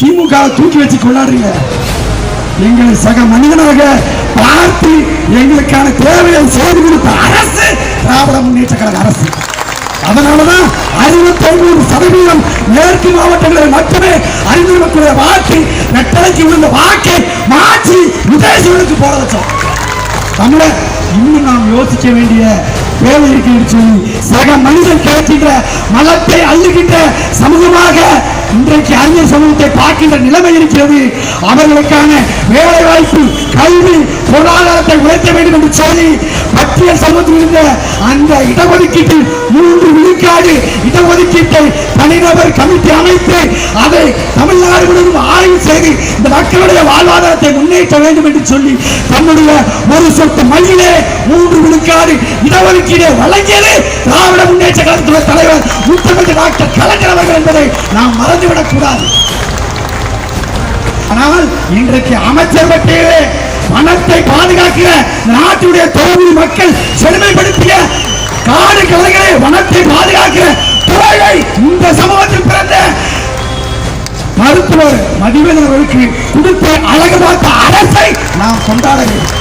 திமுக தூக்கி வச்சு கொண்டாடுறீங்க. எங்களை சக மனிதனாக பார்த்து எங்களுக்கான தேவையை செய்து கொடுத்த அரசு திராவிட முன்னேற்ற கழக அரசு. அதனாலதான் அறுபத்தி ஒன்பது சதவீதம் மேற்கு மாவட்டங்களில் மட்டுமே அறிந்திருக்கக்கூடிய வாக்கு ரெட்டலைக்கு விழுந்த வாக்கை மாற்றி விதேசிகளுக்கு போட வச்சோம். தமிழ இன்னும் நாம் யோசிக்க வேண்டிய வேலை இருக்கு சொல்லி சக மனிதன் கேட்கின்ற மலத்தை அள்ளுகின்ற சமூகமாக இன்றைக்கு அறிஞர் சமூகத்தை பார்க்கின்ற நிலைமை இருக்கிறது. அவர்களுக்கான வேலை வாய்ப்பு கல்வி பொருளாதாரத்தை உயர்த்த வேண்டும் என்று சொல்லி மத்திய சமூகத்தில் இருந்த அந்த இடஒதுக்கீட்டில் மூன்று விழுக்காடு இடஒதுக்கீட்டை தனிநபர் கமிட்டி அமைத்து அதை தமிழ்நாடு முழுவதும் ஆய்வு செய்து இந்த மக்களுடைய வாழ்வாதாரத்தை முன்னேற்ற வேண்டும் என்று சொல்லி தன்னுடைய ஒரு சொட்டு மண்ணிலே மூன்று விழுக்காடு இடஒதுக்கீடு வழங்கியது திராவிட முன்னேற்ற கழகத்துடைய தலைவர் முத்தமிழ் டாக்டர் கலைஞர் அவர்கள் என்பதை நாம் மறந்துவிடக் கூடாது ஆனால் இன்றைக்கு அமைச்சர் பட்டியலே பணத்தை பாதுகாக்கிற நாட்டுடைய தொகுதி மக்கள் செழுமைப்படுத்திய காடு கலைகளை வனத்தை பாதுகாக்கிற துறையை இந்த சமூகத்தில் பிறந்த மருத்துவர் மதிவேந்தர்களுக்கு கொடுத்த அழகு பார்த்த அரசை நாம் கொண்டாட வேண்டும்.